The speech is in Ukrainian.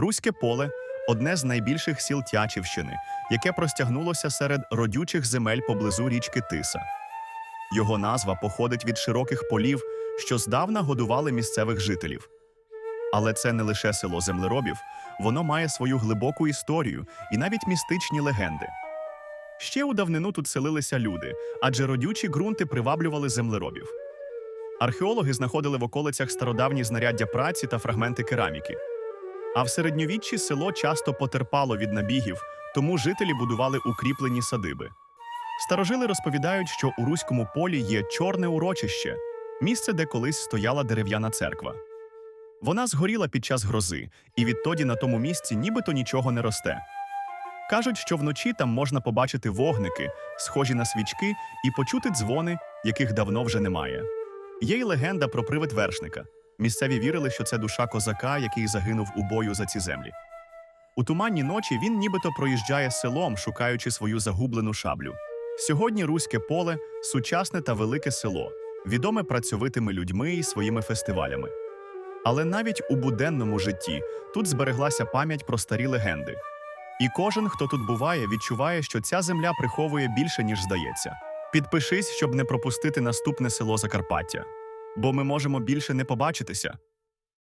Руське поле одне з найбільших сіл Тячівщини, яке простягнулося серед родючих земель поблизу річки Тиса. Його назва походить від широких полів, що здавна годували місцевих жителів. Але це не лише село землеробів, воно має свою глибоку історію і навіть містичні легенди. Ще у давнину тут селилися люди, адже родючі ґрунти приваблювали землеробів. Археологи знаходили в околицях стародавні знаряддя праці та фрагменти кераміки. А в середньовіччі село часто потерпало від набігів, тому жителі будували укріплені садиби. Старожили розповідають, що у руському полі є чорне урочище, місце, де колись стояла дерев'яна церква. Вона згоріла під час грози, і відтоді на тому місці нібито нічого не росте. Кажуть, що вночі там можна побачити вогники, схожі на свічки, і почути дзвони, яких давно вже немає. Є й легенда про привид вершника. Місцеві вірили, що це душа козака, який загинув у бою за ці землі. У туманні ночі він нібито проїжджає селом, шукаючи свою загублену шаблю. Сьогодні Руське поле сучасне та велике село, відоме працьовитими людьми і своїми фестивалями. Але навіть у буденному житті тут збереглася пам'ять про старі легенди. І кожен, хто тут буває, відчуває, що ця земля приховує більше, ніж здається. Підпишись, щоб не пропустити наступне село Закарпаття. Бо ми можемо більше не побачитися.